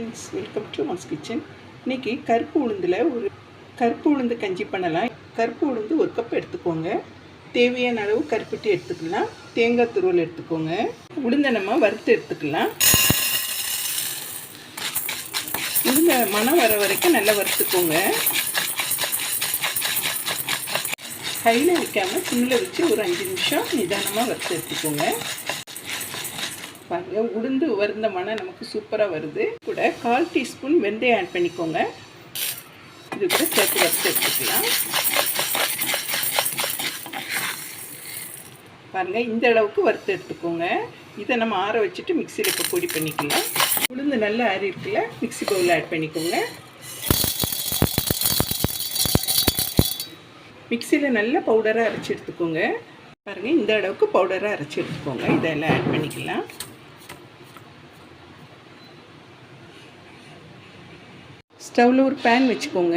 Friends welcome to Mass Kitchen இன்னைக்கு கருப்பு உளுந்தில் ஒரு கருப்பு உளுந்து கஞ்சி பண்ணலாம். கருப்பு உளுந்து ஒரு கப் எடுத்துக்கோங்க. தேவையான அளவு கருப்பட்டி எடுத்துக்கலாம். தேங்காய் துருவல் எடுத்துக்கோங்க. உளுந்தை நம்ம வறுத்து எடுத்துக்கலாம். உளுந்த மனம் வர வரைக்கும் நல்லா வறுத்துக்கோங்க. கையில் வைக்காமல் சிம்மில் வச்சு ஒரு அஞ்சு நிமிஷம் நிதானமாக வறுத்து எடுத்துக்கோங்க. பாருங்க. உளுந்து வருந்த மனம் நமக்கு சூப்பராக வருது. கூட கால் டீஸ்பூன் வெந்தயம் ஆட் பண்ணிக்கோங்க. இது கூட சேர்த்து வறுத்து எடுத்துக்கலாம். பாருங்கள் இந்த அளவுக்கு வறுத்து எடுத்துக்கோங்க. இதை நம்ம ஆற வச்சுட்டு மிக்சியில் இப்போ பொடி பண்ணிக்கலாம். உளுந்து நல்லா ஆறி இருக்குல்ல மிக்சி பவுலில் ஆட் பண்ணிக்கோங்க. மிக்சியில் நல்ல பவுடராக அரைச்சி எடுத்துக்கோங்க. பாருங்கள் இந்த அளவுக்கு பவுடராக அரைச்சி எடுத்துக்கோங்க. இதெல்லாம் ஆட் பண்ணிக்கலாம். ஸ்டவ்வில் ஒரு பேன் வச்சுக்கோங்க.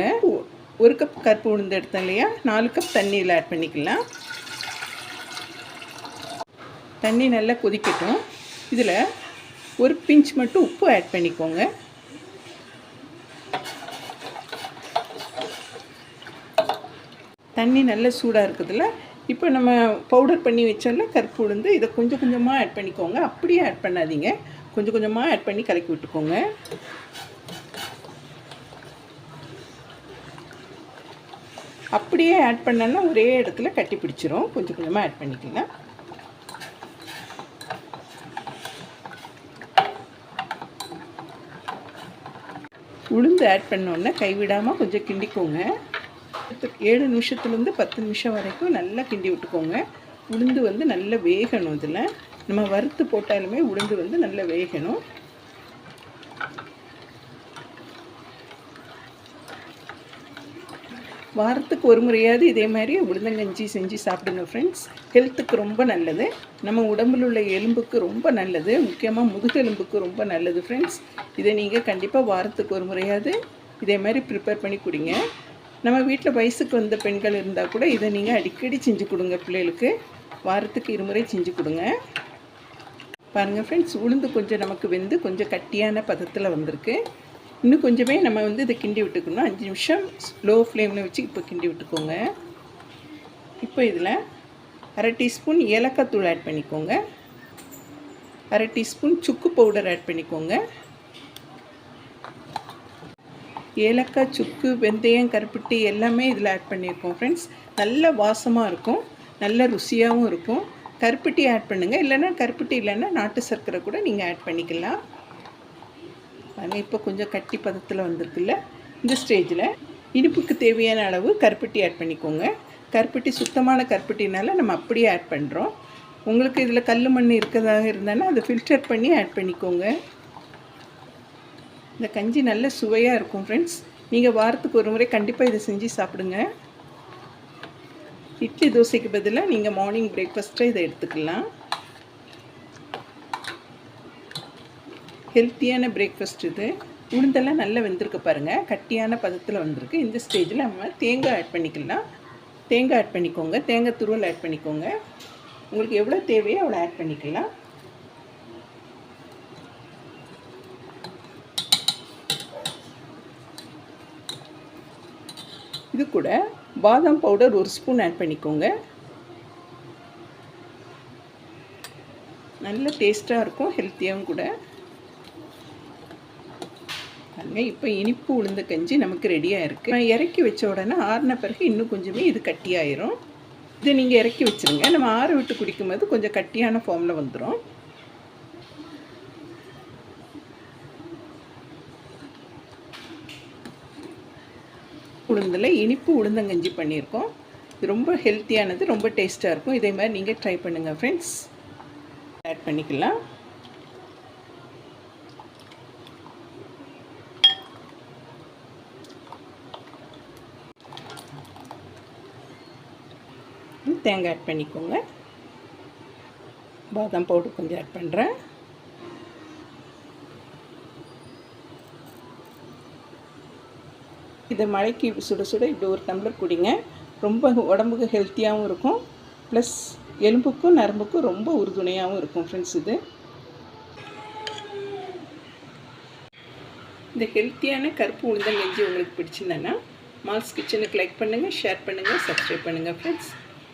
ஒரு கப் கருப்பு உளுந்து எடுத்தேன் இல்லையா? நாலு கப் தண்ணியில் ஆட் பண்ணிக்கலாம். தண்ணி நல்லா கொதிக்கட்டும். இதில் ஒரு பிஞ்ச் மட்டும் உப்பு ஆட் பண்ணிக்கோங்க. தண்ணி நல்ல சூடாக இருக்குதுல்ல? இப்போ நம்ம பவுடர் பண்ணி வச்சோம்ல கருப்பு உளுந்து இதை கொஞ்சம் கொஞ்சமாக ஆட் பண்ணிக்கோங்க. அப்படியே ஆட் பண்ணாதீங்க. கொஞ்சம் கொஞ்சமாக ஆட் பண்ணி கலக்கி விட்டுக்கோங்க. அப்படியே ஆட் பண்ணோன்னா ஒரே இடத்துல கட்டி பிடிச்சிரும். கொஞ்சம் கொஞ்சமாக ஆட் பண்ணிக்கலாம் உளுந்து ஆட் பண்ணோன்னே கைவிடாமல் கொஞ்சம் கிண்டிக்கோங்க. ஏழு நிமிஷத்துலேருந்து பத்து நிமிஷம் வரைக்கும் நல்லா கிண்டி விட்டுக்கோங்க. உளுந்து வந்து நல்லா வேகணும் இதில். நம்ம வறுத்து போட்டாலுமே உளுந்து வந்து நல்லா வேகணும். வாரத்துக்கு ஒரு முறையாவது இதே மாதிரி உளுந்தங்கஞ்சி செஞ்சு சாப்பிடுங்க ஃப்ரெண்ட்ஸ் ஹெல்த்துக்கு ரொம்ப நல்லது. நம்ம உடம்புல உள்ள எலும்புக்கு ரொம்ப நல்லது. முக்கியமாக முதுகெலும்புக்கு ரொம்ப நல்லது ஃப்ரெண்ட்ஸ் இதை நீங்கள் கண்டிப்பாக வாரத்துக்கு ஒரு முறையாவது இதே மாதிரி ப்ரிப்பேர் பண்ணி கொடுங்க. நம்ம வீட்டில் வயசுக்கு வந்த பெண்கள் இருந்தால் கூட இதை நீங்கள் அடிக்கடி செஞ்சு கொடுங்க பிள்ளைகளுக்கு. வாரத்துக்கு இருமுறை செஞ்சு கொடுங்க. பாருங்கள் ஃப்ரெண்ட்ஸ் உளுந்து கொஞ்சம் நமக்கு வெந்து கொஞ்சம் கட்டியான பதத்தில் வந்திருக்கு. இன்னும் கொஞ்சமே நம்ம வந்து இதை கிண்டி விட்டுக்கணும். அஞ்சு நிமிஷம் லோ ஃப்ளேமில் வச்சு இப்போ கிண்டி விட்டுக்கோங்க. இப்போ இதில் அரை டீஸ்பூன் ஏலக்காய் தூள் ஆட் பண்ணிக்கோங்க. அரை டீஸ்பூன் சுக்கு பவுடர் ஆட் பண்ணிக்கோங்க. ஏலக்காய் சுக்கு வெந்தயம் கருப்பட்டி எல்லாமே இதில் ஆட் பண்ணியிருக்கோம் ஃப்ரெண்ட்ஸ் நல்ல வாசமாக இருக்கும். நல்ல ருசியாகவும் இருக்கும். கருப்பட்டி ஆட் பண்ணுங்கள் இல்லைன்னா கருப்பட்டி இல்லைன்னா நாட்டு சர்க்கரை கூட நீங்கள் ஆட் பண்ணிக்கலாம். பாருங்க இப்போ கொஞ்சம் கட்டி பதத்தில் வந்திருக்குல்ல இந்த ஸ்டேஜில் இனிப்புக்கு தேவையான அளவு கருப்பட்டி ஆட் பண்ணிக்கோங்க. கருப்பட்டி சுத்தமான கருப்பட்டினால நம்ம அப்படியே ஆட் பண்ணுறோம் உங்களுக்கு இதில் கல் மண் இருக்கிறதாக இருந்தாலும் அதை ஃபில்டர் பண்ணி ஆட் பண்ணிக்கோங்க. இந்த கஞ்சி நல்ல சுவையாக இருக்கும் ஃப்ரெண்ட்ஸ் நீங்கள் வாரத்துக்கு ஒரு முறை கண்டிப்பாக இதை செஞ்சு சாப்பிடுங்க. இட்லி தோசைக்கு பதிலாக நீங்கள் மார்னிங் பிரேக்ஃபாஸ்ட்டாக இதை எடுத்துக்கலாம். ஹெல்த்தியான பிரேக்ஃபாஸ்ட் இது. உளுந்தெல்லாம் நல்லா வெந்திருக்கு பாருங்கள் கட்டியான பதத்தில் வந்திருக்கு. இந்த ஸ்டேஜில் நம்ம தேங்காய் ஆட் பண்ணிக்கலாம். தேங்காய் ஆட் பண்ணிக்கோங்க. தேங்காய் துருவல் ஆட் பண்ணிக்கோங்க. உங்களுக்கு எவ்வளோ தேவையோ அவ்வளோ ஆட் பண்ணிக்கலாம். இது கூட பாதாம் பவுடர் ஒரு ஸ்பூன் ஆட் பண்ணிக்கோங்க. நல்ல டேஸ்ட்டாக இருக்கும் ஹெல்த்தியாகவும் கூட. பாருங்க இப்போ இனிப்பு உளுந்து கஞ்சி நமக்கு ரெடியாக இருக்குது நான் இறக்கி வச்ச உடனே ஆறின பிறகு இன்னும் கொஞ்சமே இது கட்டியாயிரும். இதை நீங்கள் இறக்கி வச்சுருங்க. நம்ம ஆற விட்டு குடிக்கும்போது கொஞ்சம் கட்டியான ஃபார்மில் வந்துடும் உளுந்தில் இனிப்பு உளுந்தங்கஞ்சி பண்ணியிருக்கோம். இது ரொம்ப ஹெல்த்தியானது ரொம்ப டேஸ்ட்டாக இருக்கும். இதே மாதிரி நீங்கள் ட்ரை பண்ணுங்கள் ஃப்ரெண்ட்ஸ் ஆட் பண்ணிக்கலாம். தேங்காய் ஆட் பண்ணிக்கோங்க. பாதாம் பவுடர் கொஞ்சம் ஆட் பண்ணுறேன் இதை மழைக்கு சுட சுட இப்படி ஒரு டம்ளர் குடிங்க. ரொம்ப உடம்புக்கு ஹெல்த்தியாகவும் இருக்கும். ப்ளஸ் எலும்புக்கும் நரம்புக்கும் ரொம்ப உறுதுணையாகவும் இருக்கும் ஃப்ரெண்ட்ஸ் இது. இந்த ஹெல்த்தியான கருப்பு உளுந்தங்கஞ்சி உங்களுக்கு பிடிச்சிருந்தேன்னா மால்ஸ் கிச்சனுக்கு லைக் பண்ணுங்கள் ஷேர் பண்ணுங்கள் சப்ஸ்கிரைப் பண்ணுங்கள் ஃப்ரெண்ட்ஸ்